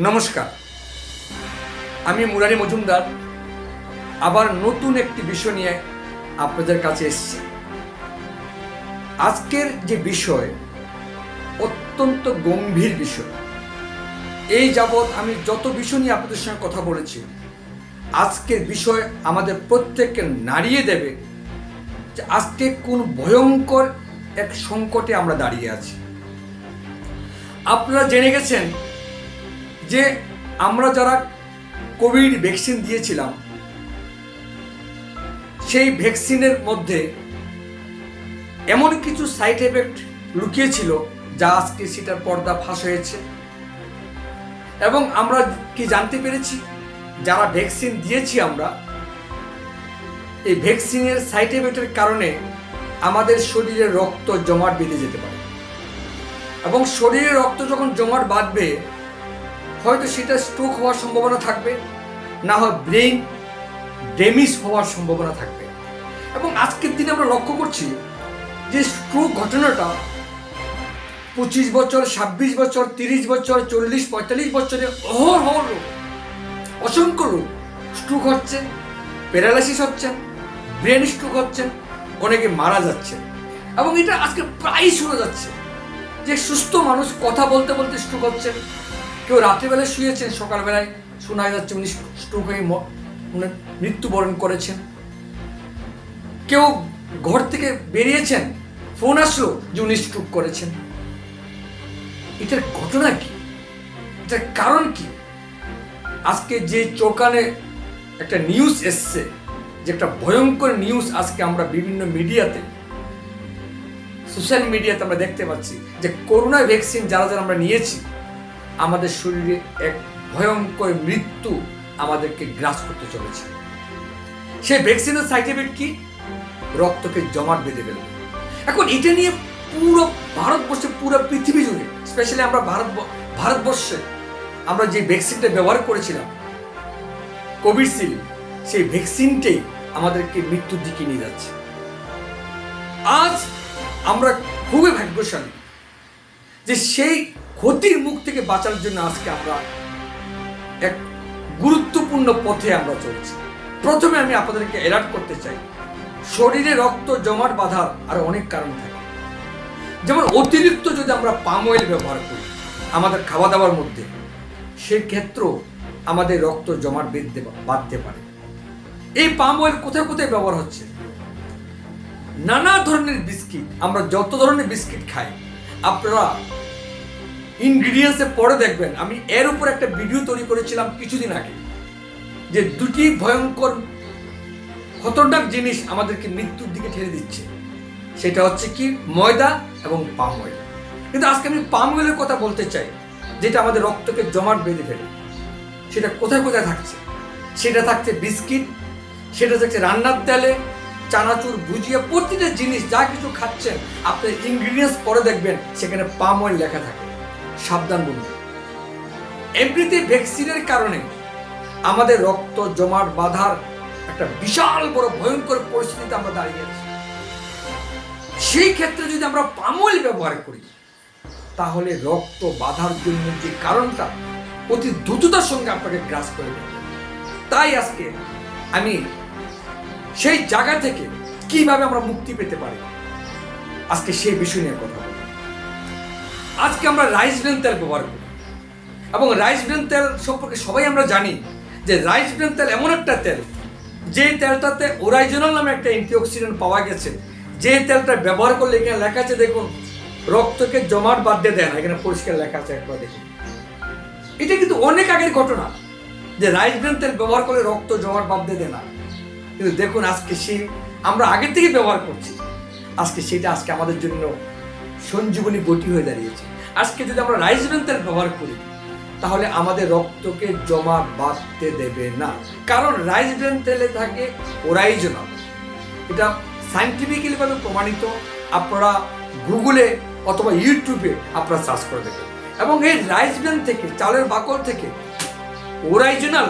নমস্কার। আমি মুরারি মজুমদার। আবার নতুন একটি বিষয় নিয়ে আপনাদের কাছে এসেছি। আজকের যে বিষয়, অত্যন্ত গম্ভীর বিষয়। এই যাবৎ আমি যত বিষয় নিয়ে আপনাদের সঙ্গে কথা বলেছি, আজকের বিষয় আমাদের প্রত্যেককে নাড়িয়ে দেবে যে আজকে কোন ভয়ঙ্কর এক সংকটে আমরা দাঁড়িয়ে আছি। আপনারা জেনে গেছেন যে আমরা যারা কোভিড ভ্যাকসিন দিয়েছিলাম, সেই ভ্যাকসিনের মধ্যে এমন কিছু সাইড এফেক্ট লুকিয়েছিল যা আজকে সেটার পর্দা ফাঁস হয়েছে। এবং আমরা কি জানতে পেরেছি, যারা ভ্যাকসিন দিয়েছি আমরা, এই ভ্যাকসিনের সাইড এফেক্টের কারণে আমাদের শরীরে রক্ত জমাট বেঁধে যেতে পারে। এবং শরীরে রক্ত যখন জমাট বাঁধবে হয়তো সেটা স্ট্রোক হওয়ার সম্ভাবনা থাকবে, না হয় ব্রেইন ড্যামেজ হওয়ার সম্ভাবনা থাকবে। এবং আজকের দিনে আমরা লক্ষ্য করছি যে স্ট্রোক ঘটনাটা পঁচিশ বছর, ছাব্বিশ বছর, তিরিশ বছর, চল্লিশ, পঁয়তাল্লিশ বছরে অহরহ লোক অসংখ্য লোক স্ট্রোক হচ্ছে প্যারালাইসিস হচ্ছে ব্রেন স্ট্রোক হচ্ছে, অনেকে মারা যাচ্ছে। এবং এটা আজকে প্রায় শোনা যাচ্ছে যে সুস্থ মানুষ কথা বলতে বলতে স্ট্রোক হচ্ছে। কেউ রাত্রিবেলায় শুয়েছেন, সকালবেলায় শোনা যাচ্ছে উনি স্ট্রোক হয়ে ম- মৃত্যুবরণ করেছেন। কেউ ঘর থেকে বেরিয়েছেন, ফোন আসলো যে উনি স্ট্রোক করেছেন। এটার ঘটনা কি? এটার কারণ কি? আজকে যে চোকানে একটা নিউজ এসছে, যে একটা ভয়ঙ্কর নিউজ আজকে আমরা বিভিন্ন মিডিয়াতে, সোশ্যাল মিডিয়াতে আমরা দেখতে পাচ্ছি যে করোনা ভ্যাকসিন যারা যারা আমরা নিয়েছি আমাদের শরীরে এক ভয়ঙ্কর মৃত্যু আমাদেরকে গ্রাস করতে চলেছে। সেই ভ্যাকসিনের সাইড এফেক্ট কি? রক্তকে জমাট বেঁধে ফেলবে। এখন এটা নিয়ে পুরো ভারতবর্ষে, পুরো পৃথিবী জুড়ে স্পেশালি আমরা ভারত ভারতবর্ষে আমরা যে ভ্যাকসিনটা ব্যবহার করেছিলাম কোভিডশিল্ড সেই ভ্যাকসিনটাই আমাদেরকে মৃত্যুর দিকে নিয়ে যাচ্ছে। আজ আমরা খুবই ভাগ্যশালী যে সেই ক্ষতির মুখ থেকে বাঁচার জন্য আজকে আমরা এক গুরুত্বপূর্ণ পথে আমরা চলছি। প্রথমে আমি আপনাদেরকে অ্যালার্ট করতে চাই, শরীরে রক্ত জমাট বাঁধার আর অনেক কারণ থাকে। যেমন অতিরিক্ত যদি আমরা পাম অয়েল ব্যবহার করি, আমাদের খাওয়া দাওয়ার মধ্যে, সেক্ষেত্রেও আমাদের রক্ত জমাট বেঁধতে বাঁধতে পারে। এই পাম অয়েল কোথায় কোথায় ব্যবহার হচ্ছে? নানা ধরনের বিস্কিট, আমরা যত ধরনের বিস্কিট খাই, আপনারা ইনগ্রিডিয়েন্টসে পরে দেখবেন, আমি এর উপর একটা ভিডিও তৈরি করেছিলাম কিছুদিন আগে, যে দুটি ভয়ঙ্কর, খতরনাক জিনিস আমাদেরকে মৃত্যুর দিকে ঠেলে দিচ্ছে। সেটা হচ্ছে কি? ময়দা এবং পাম অয়েল কিন্তু আজকে আমি পাম অয়েলের কথা বলতে চাই, যেটা আমাদের রক্তকে জমাট বেঁধে ফেলে। সেটা কোথায় কোথায় থাকছে? সেটা থাকছে বিস্কিট, সেটা থাকছে রান্নার তেলে, চানাচুর ভুজিয়া, প্রতিটা জিনিস যা কিছু খাচ্ছেন আপনি ইনগ্রিডিয়েন্টস পরে দেখবেন, সেখানে পাম অয়েল লেখা থাকে। সাবধান বলুন এমনিতে ভ্যাকসিনের কারণে আমাদের রক্ত জমাট বাঁধার একটা বিশাল বড় ভয়ঙ্কর পরিস্থিতিতে আমরা দাঁড়িয়ে আছি। সেই ক্ষেত্রে যদি আমরা পামল ব্যবহার করি, তাহলে রক্ত বাঁধার জন্য যে কারণটা অতি দ্রুততার সঙ্গে আপনাকে গ্রাস করে দেবে। তাই আজকে আমি সেই জায়গা থেকে কীভাবে আমরা মুক্তি পেতে পারি, আজকে সেই বিষয় নিয়ে কথা আজকে আমরা রাইস ব্রেন তেল ব্যবহার করি। এবং রাইস ব্রেন তেল সম্পর্কে সবাই আমরা জানি যে রাইস ব্রেন তেল এমন একটা তেল, যে তেলটাতে ওরাইজনাল নামে একটা অ্যান্টিঅক্সিডেন্ট পাওয়া গেছে। যে তেলটা ব্যবহার করলে এখানে লেখা আছে, দেখুন, রক্তকে জমাট বাঁধতে দেয় না। এখানে পরিষ্কার লেখা আছে একবার দেখুন। এটা কিন্তু অনেক আগের ঘটনা যে রাইস ব্রেন তেল ব্যবহার করলে রক্ত জমাট বাঁধতে দেয় না। কিন্তু দেখুন, আজকে সে আমরা আগের থেকে ব্যবহার করছি। আজকে সেটা, আজকে আমাদের জন্য সঞ্জীবনী বটি হয়ে দাঁড়িয়েছে। আজকে যদি আমরা রাইস ব্রেন তেল ব্যবহার করি, তাহলে আমাদের রক্তকে জমা বাঁধতে দেবে না। কারণ রাইস ব্রেন তেলে থাকে ওরাইজনাল এটা সাইন্টিফিক্যালি ভাবে প্রমাণিত। আপনারা গুগলে অথবা ইউটিউবে আপনারা সার্চ করে দেখবেন। এবং এই রাইস ব্রেন থেকে, চালের বাকল থেকে ওরাইজনাল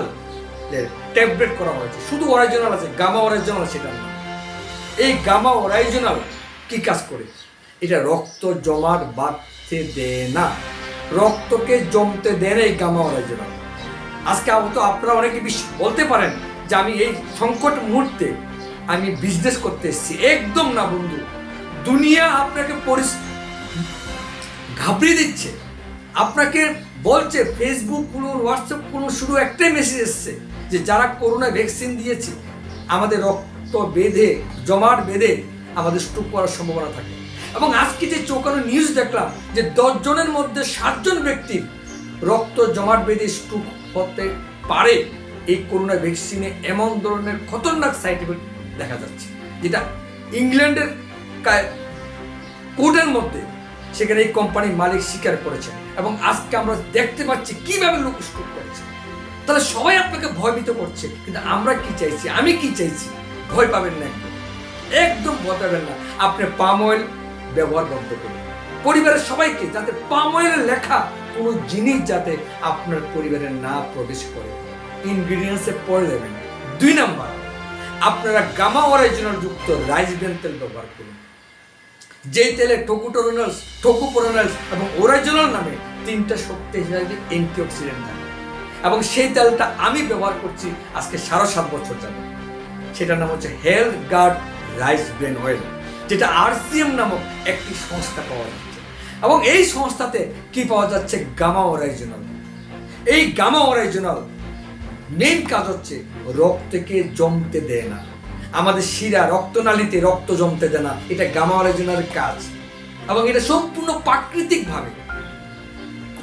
ট্যাবলেট করা হয়েছে। শুধু অরিজিনাল আছে, গামা অরিজিনাল সেটা না। এই গামা অরাইজনাল কি কাজ করে? এটা রক্ত জমাট বাঁধতে দেয় না। রক্তকে জমতে দেন এই গামা অরাইজেনাল আজকে তো আপনারা অনেকে বলতে পারেন যে আমি এই সংকট মুহূর্তে আমি বিজনেস করতে এসেছি। একদম না বন্ধু। দুনিয়া আপনাকে পরিস, ঘাবড়িয়ে দিচ্ছে। আপনাকে বলছে ফেসবুক খুলুন হোয়াটসঅ্যাপ খুলুন শুধু একটাই মেসেজ এসছে যে যারা করোনা ভ্যাকসিন দিয়েছে, আমাদের রক্ত বেঁধে, জমাট বেঁধে আমাদের স্ট্রোক করার সম্ভাবনা থাকে। এবং আজকে যে চৌকানো নিউজ দেখলাম যে দশ জনের মধ্যে সাতজন ব্যক্তির রক্ত জমাট বেঁধে স্ট্রোক হতে পারে, এই করোনা ভ্যাকসিনে এমন ধরনের খতরনাক সাইড এফেক্ট দেখা যাচ্ছে, যেটা ইংল্যান্ডের কোর্টের মধ্যে সেখানে এই কোম্পানির মালিক স্বীকার করেছেন এবং আজকে আমরা দেখতে পাচ্ছি কীভাবে লোক স্ট্রোক করেছে। তাহলে সবাই আপনাকে ভয়ভীত করছে, কিন্তু আমরা কি চাইছি? আমি কি চাইছি? ভয় পাবেন না। একদম একদম ভয় পাবেন না। আপনি পাম অয়েল ব্যবহার বন্ধ করুন। পরিবারের সবাইকে যাতে পাম অয়েলের লেখা কোনো জিনিস যাতে আপনার পরিবারে না প্রবেশ করে। ইনগ্রিডিয়েন্টসে পড়ে দেবেন দুই নাম্বার, আপনারা গামা অরিজিনাল যুক্ত রাইস ব্রেন তেল ব্যবহার করুন। যেই তেলে টোকুটোরোনালস টোকুপোরোনালস এবং ওরাইজনাল নামে তিনটা শক্তি শক্তিশালী অ্যান্টিঅক্সিডেন্ট থাকে। এবং সেই তেলটা আমি ব্যবহার করছি আজকে সাড়ে সাত বছর যাবে সেটার নাম হচ্ছে health guard rice bran oil যেটা আরসিএম নামক একটি সংস্থা পাওয়া যাচ্ছে। এবং এই সংস্থাতে কি পাওয়া যাচ্ছে? গামা অরাইজনাল এই গামা অরাইজনাল মেন কাজ হচ্ছে রক্তকে জমতে দেয় না। আমাদের শিরা রক্তনালীতে রক্ত জমতে দেয় না। এটা গামা অরিজিনাল কাজ। এবং এটা সম্পূর্ণ প্রাকৃতিক ভাবে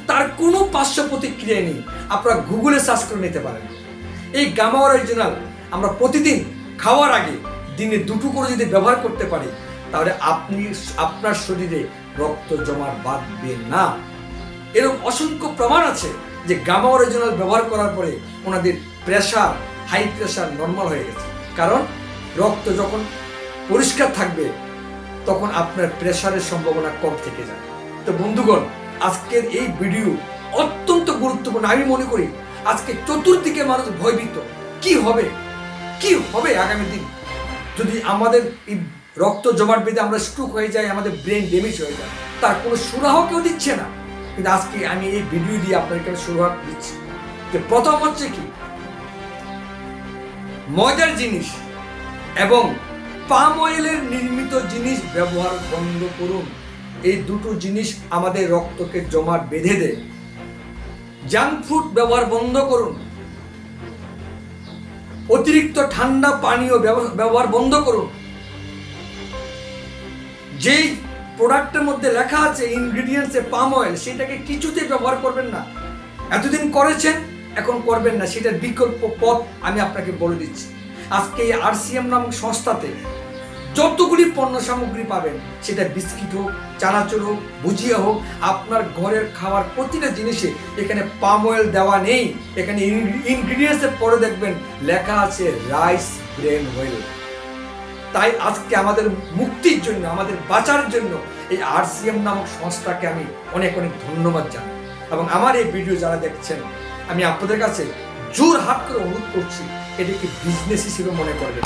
তার কোনো পার্শ্ব প্রতিক্রিয়া নেই। আপনারা গুগলে সার্চ করে নিতে পারেন। এই গামা অরিজিনাল আমরা প্রতিদিন খাওয়ার আগে দিনে দুটো করে যদি ব্যবহার করতে পারি তাহলে আপনি আপনার শরীরে রক্ত জমাট বাঁধবে না। এরকম অসংখ্য প্রমাণ আছে যে গামা অরিজিনাল ব্যবহার করার পরে ওনাদের প্রেশার হাই প্রেশার নর্মাল হয়ে গেছে। কারণ রক্ত যখন পরিষ্কার থাকবে, তখন আপনার প্রেশারের সম্ভাবনা কম থেকে যায়। তো বন্ধুগণ, আজকের এই ভিডিও অত্যন্ত গুরুত্বপূর্ণ। আমি মনে করি আজকে চতুর্দিকে মানুষ ভয়ভীত। কি হবে? কি হবে আগামী দিন? যদি আমাদের রক্ত জমাট বেঁধে আমরা স্ট্রোক হয়ে যায় আমাদের ব্রেন ড্যামেজ হয়ে যায়। তার কোনো সুরাহ কেউ দিচ্ছে না। কিন্তু আজকে আমি এই ভিডিও দিয়ে আপনাদেরকে সুরাহ দিচ্ছি। যে প্রথম হচ্ছে কি? মজার জিনিস এবং পাম অয়েলের নির্মিত জিনিস ব্যবহার বন্ধ করুন। এই দুটো জিনিস আমাদের রক্তকে জমাট বেঁধে দেয়। জাঙ্ক ফুড ব্যবহার বন্ধ করুন। অতিরিক্ত ঠান্ডা পানীয় ব্যবহার বন্ধ করুন। যেই প্রোডাক্টের মধ্যে লেখা আছে ইনগ্রিডিয়েন্টসে পাম অয়েল সেটাকে কিছুতে ব্যবহার করবেন না। এতদিন করেছেন, এখন করবেন না, সেটার বিকল্প পথ আমি আপনাকে বলে দিচ্ছি। আজকে এই আরসিএম নামক সংস্থাতে যতগুলি পণ্য সামগ্রী পাবেন, সেটা বিস্কিট হোক, চানাচুর হোক, ভুজিয়া হোক, আপনার ঘরের খাওয়ার প্রতিটা জিনিসে এখানে পাম অয়েল দেওয়া নেই। এখানে ইনগ্রিডিয়েন্টসের পরে দেখবেন লেখা আছে রাইস ব্রেন অয়েল তাই আজকে আমাদের মুক্তির জন্য, আমাদের বাঁচার জন্য এই আরসিএম নামক সংস্থাকে আমি অনেক অনেক ধন্যবাদ জানাই। এবং আমার এই ভিডিও যারা দেখছেন, আমি আপনাদের কাছে জোর হাত করে অনুরোধ করছি এটাকে বিজনেস হিসেবে মনে করবেন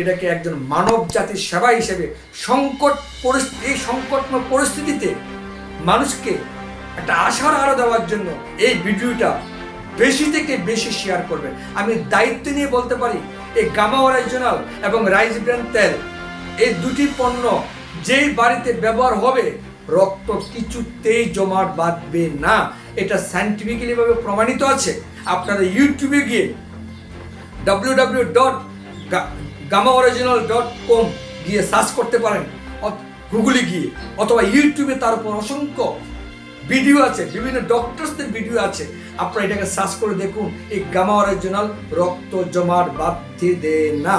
এটাকে একজন মানব জাতির সেবা হিসেবে সংকট পরিস্থিতি এই সংকটময় পরিস্থিতিতে মানুষকে একটা আশার আলো দেওয়ার জন্য এই ভিডিওটা বেশি থেকে বেশি শেয়ার করবেন। আমি দায়িত্ব নিয়ে বলতে পারি এই গামা অরিজিনাল এবং রাইস ব্র্যান তেল, এই দুটি পণ্য যেই বাড়িতে ব্যবহার হবে, রক্ত কিছুতেই জমাট বাঁধবে না। এটা সাইন্টিফিক্যালি ভাবে প্রমাণিত আছে। আপনারা ইউটিউবে গিয়ে W W dot Gama original dot com গিয়ে সার্চ করতে পারেন। গুগলে গিয়ে অথবা ইউটিউবে তার উপর অসংখ্য ভিডিও আছে, বিভিন্ন ডক্টরসদের ভিডিও আছে। আপনারা এটাকে সার্চ করে দেখুন, এই গামা অরিজিনাল রক্ত জমাট বাঁধতে দেয় না।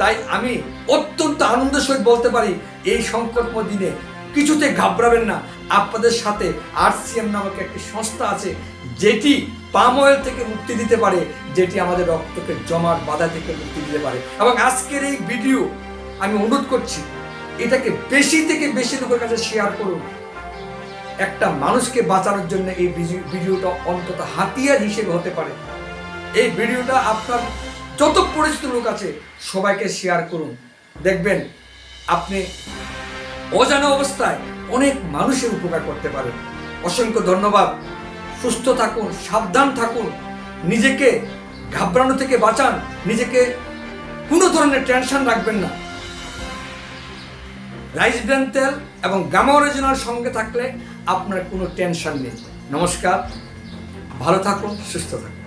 তাই আমি অত্যন্ত আনন্দের সহিত বলতে পারি, এই সংকটময় দিনে কিছুতে ঘাবড়াবেন না। আপনাদের সাথে আরসিএম নামক একটি সংস্থা আছে, যেটি পাম অয়েল থেকে মুক্তি দিতে পারে, যেটি আমাদের রক্তকে জমাট বাধা থেকে মুক্তি দিতে পারে। এবং আজকের এই ভিডিও আমি অনুরোধ করছি, এটাকে বেশি থেকে বেশি লোকের কাছে শেয়ার করুন। একটা মানুষকে বাঁচানোর জন্য এই ভিডিওটা অন্তত হাতিয়ার হিসেবে হতে পারে। এই ভিডিওটা আপনার যত পরিচিত লোক আছে, সবাইকে শেয়ার করুন। দেখবেন, আপনি অজানা অবস্থায় অনেক মানুষের উপকার করতে পারেন। অসংখ্য ধন্যবাদ। সুস্থ থাকুন, সাবধান থাকুন। নিজেকে ঘাবড়ানো থেকে বাঁচান। নিজেকে কোনো ধরনের টেনশন রাখবেন না। রাইস ব্র্যান্ড তেল এবং গামা অরিজিনাল সঙ্গে থাকলে আপনার কোনো টেনশন নেই। নমস্কার ভালো থাকুন সুস্থ থাকুন।